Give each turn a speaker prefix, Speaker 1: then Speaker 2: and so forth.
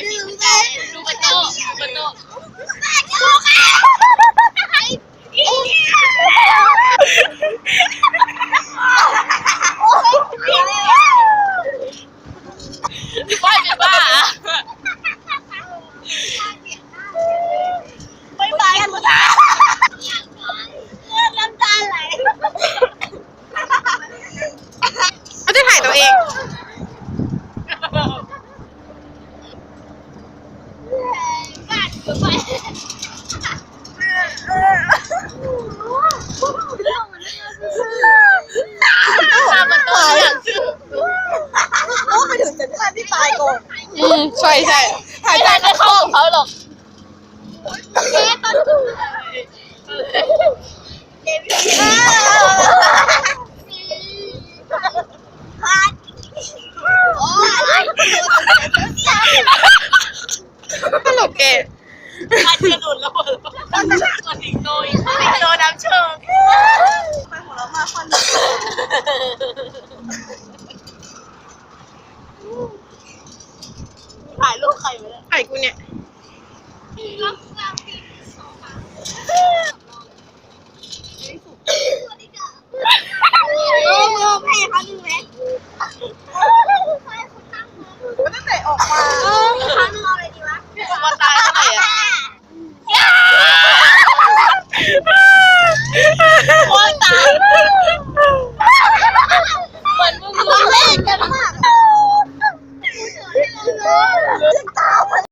Speaker 1: ดึงไปดูปะโต้ปะโต้ป้าจะบ้าไปไปกันตา
Speaker 2: เลือดน้ำตาไหลเข
Speaker 3: าจะถ่ายตัวเอง
Speaker 2: โอ้ไปถึง
Speaker 4: เซนทรันที่ตายก่อน
Speaker 2: อืมใช่ใช่
Speaker 1: หายใจไม่เข้าของเขาหรอก
Speaker 3: ตลก มันจะ
Speaker 1: หลุดแล้วมันกดสิงโตอีกโตน้ำเชง
Speaker 4: ไปหัวเราะมาคน
Speaker 1: ถ่ายรูปใครไว้เนี่ย
Speaker 3: ถ่ายกูเนี่ย
Speaker 4: ตั้งแต่ออกมา
Speaker 2: ครั้งนึงเอาอะไรดีวะออกมาตาย
Speaker 1: 我打